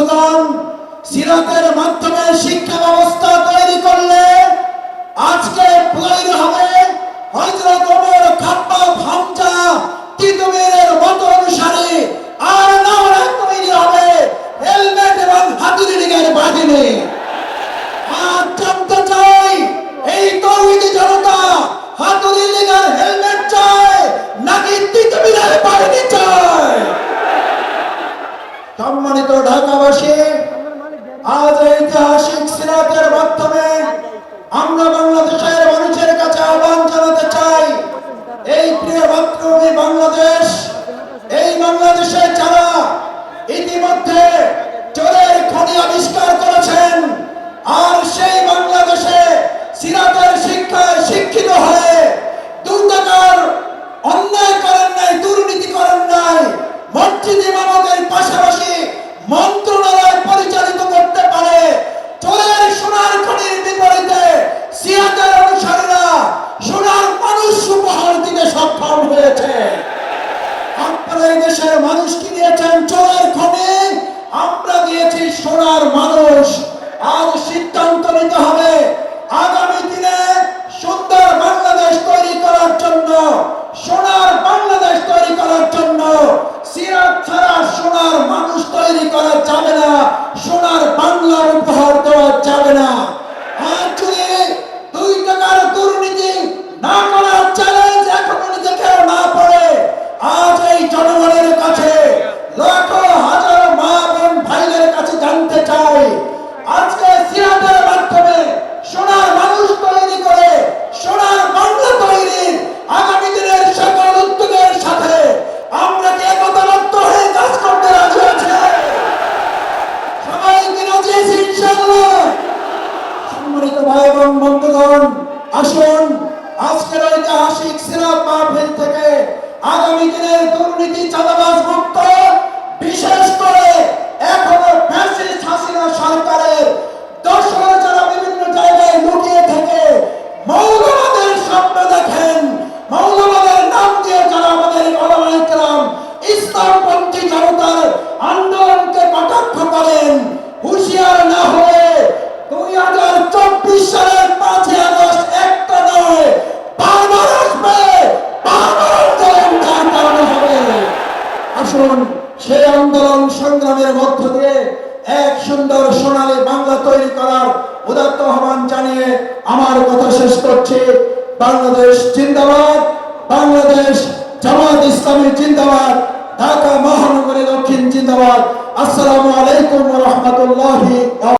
সুতরাং সিরাতের মাধ্যমে শিক্ষা ব্যবস্থা তৈরি করলে আজকে হবে হজরত ওমর তিতুমিরের মত অনুসারে আর না তৈরি হবে হেলমেট এবং হাতুড়ি আর জানতে চাই, এই তৌহিদি জনতা হাতুড়ি হেলমেট চায় নাকি তিতুমির আমরা দিয়েছি সোনার মানুষ। বন্ধুগণ আসুন আজকের ঐতিহাসিক সিরাপ মাহফিল থেকে আগামী দিনের দুর্নীতি চাঁদাবাজ মুক্ত আসুন সেই আন্দোলন সংগ্রামের মধ্য দিয়ে এক সুন্দর সোনালি বাংলা তৈরি করার উদাত্ত আহ্বান জানিয়ে আমার কথা শেষ করছি। বাংলাদেশ জিন্দাবাদ, বাংলাদেশ জামাত ইসলামী জিন্দাবাদ, ঢাকা মহানগরী দক্ষিণ জিন্দাবাদ। আসসালামু আলাইকুম রহমতুল্লাহ